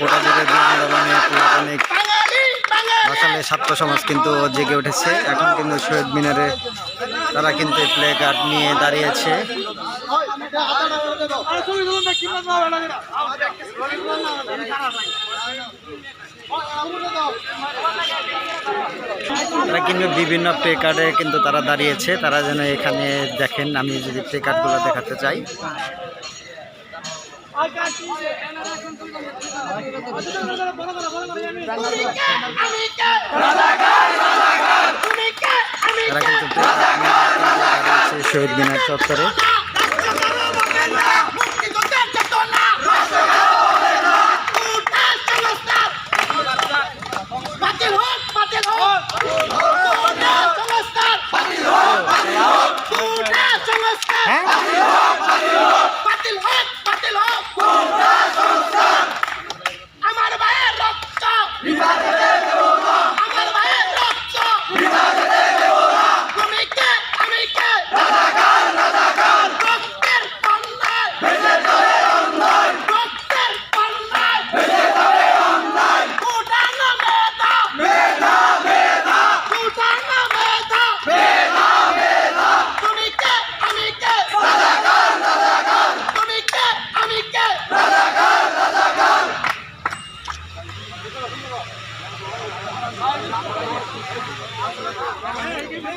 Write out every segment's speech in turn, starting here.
কোটা বিরোধী আন্দোলনে অনেক বাসালে ছাত্র সমাজ কিন্তু জেগে উঠেছে। এখন কিন্তু শহীদ মিনারে তারা কিন্তু প্লে কার্ড নিয়ে দাঁড়িয়েছে। তারা কিন্তু বিভিন্ন প্লে কার্ডে কিন্তু তারা দাঁড়িয়েছে। তারা যেন এখানে দেখেন আমি যদি প্লে কার্ডগুলো দেখাতে চাই। শহীদ মিনার চত্বরে বাতিল হোক বাতিল হোক সংস্কার বাতিল হোক সংস্কার হ্যাঁ বাতিল হোক বাতিল হোক আমার ভাইয়ের রক্ত আমার ভাইয়ের রক্ত তুমি কে আমি কে রক্তের বন্যায় রক্তের বন্যায় উঠানো মেধা উঠানো মেধা তুমি কে আমি কে তুমি কে আমি কে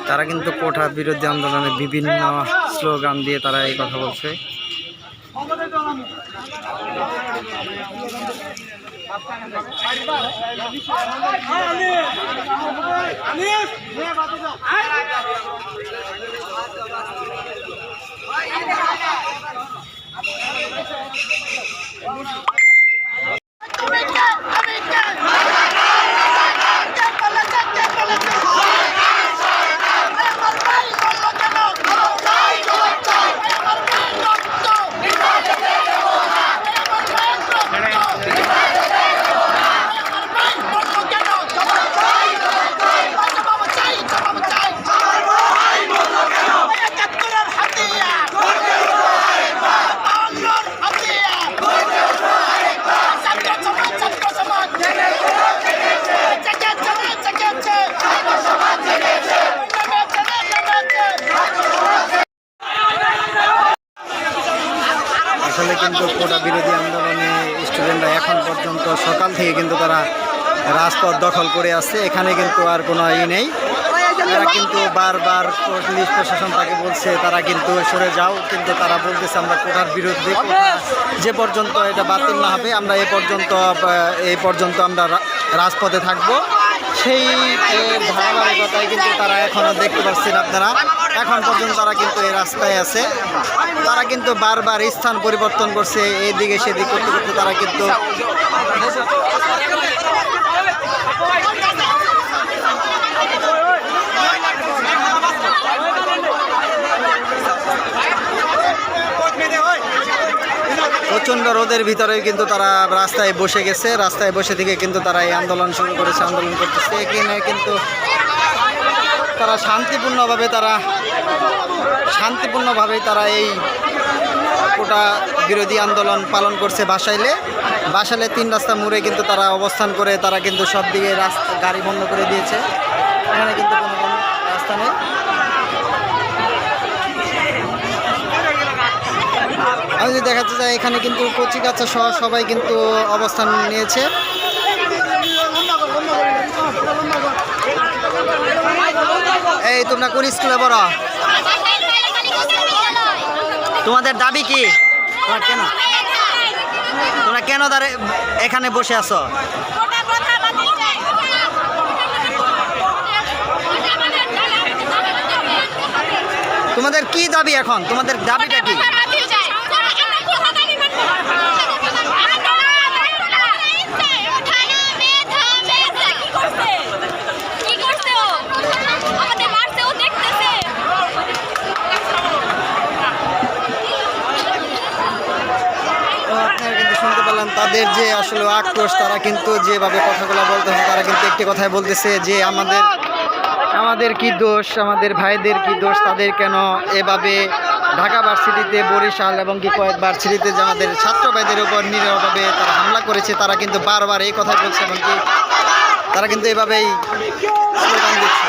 তারা কিন্তু কোঠার বিরোধী আন্দোলনে বিভিন্ন স্লোগান দিয়ে তারা এই কথা বলছে কে আমি কে কে বলেছে কে বলেছে আমার ভাই বলল কেন আমার ভাই রক্ত আমার ভাই রক্ত আমার ভাই রক্ত আমার ভাই বলল কেন আমার ভাই রক্ত জবাব চাই জবাব চাই আমার ভাই বলল কেন একাত্তরের হাতিয়ার বাংলার হাতিয়ার ছাত্র সমাজ ছাত্র সমাজ জেগেছে জেগেছে জেগেছে ছাত্র সমাজ জেগেছে নেমেছে নেমেছে আসলে কিন্তু কোটা বিরোধী আন্দোলনে স্টুডেন্টরা এখন পর্যন্ত সকাল থেকে কিন্তু তারা রাজপথ দখল করে আসছে। এখানে কিন্তু আর কোনো ই নেই। তারা কিন্তু বারবার পুলিশ প্রশাসন তাকে বলছে, তারা কিন্তু সরে যাও। কিন্তু তারা বলতেছে, আমরা কোটার বিরুদ্ধে যে পর্যন্ত এটা বাতিল না হবে, আমরা এ পর্যন্ত এই পর্যন্ত আমরা রাজপথে থাকব। সেই ধারাবাহিকতায় কিন্তু তারা এখনও দেখতে পাচ্ছেন আপনারা। এখন পর্যন্ত তারা কিন্তু এই রাস্তায় আছে। তারা কিন্তু বারবার স্থান পরিবর্তন করছে, এদিকে সেদিক করতে করতে তারা কিন্তু প্রচণ্ড রোদের ভিতরে কিন্তু তারা রাস্তায় বসে গেছে, রাস্তায় বসে থেকে কিন্তু তারা এই আন্দোলন শুরু করেছে, আন্দোলন করতেছে। এখানে কিন্তু তারা শান্তিপূর্ণভাবে তারা শান্তিপূর্ণভাবে তারা এই কোটা বিরোধী আন্দোলন পালন করছে বাসাইলে। বাসাইলে তিন রাস্তা মুড়ে কিন্তু তারা অবস্থান করে, তারা কিন্তু সব দিকে রাস্তা গাড়ি বন্ধ করে দিয়েছে। এখানে কিন্তু কোনো কোনো রাস্তা নেই। আমি যদি দেখাতে চাই, এখানে কিন্তু কচি কাচ্চা সহ সবাই কিন্তু অবস্থান নিয়েছে। এই, তোমরা কোন স্কুলে পড়ো? তোমাদের দাবি কি? তোমার কেন? তোমরা কেন দাঁড়ে এখানে বসে আছো? তোমাদের কি দাবি এখন? তোমাদের দাবিটা কি কি করছে ও আমাদের মারছে ও দেখতেছে তো আপনারা কিন্তু শুনতে পেলাম তাদের যে আসলে আক্রোশ, তারা কিন্তু যেভাবে কথাগুলো বলতেছে, তারা কিন্তু একটি কথাই বলতেছে যে আমাদের আমাদের কি দোষ, আমাদের ভাইদের কি দোষ, তাদের কেন এভাবে ঢাকা ভার্সিটিতে বরিশাল এবং কি কয়েক ভার্সিটিতে যে আমাদের ছাত্র ভাইদের উপর নিরীহভাবে তারা হামলা করেছে, তারা কিন্তু বারবার এই কথা বলছে এবং কি তারা কিন্তু এভাবেই দিচ্ছে।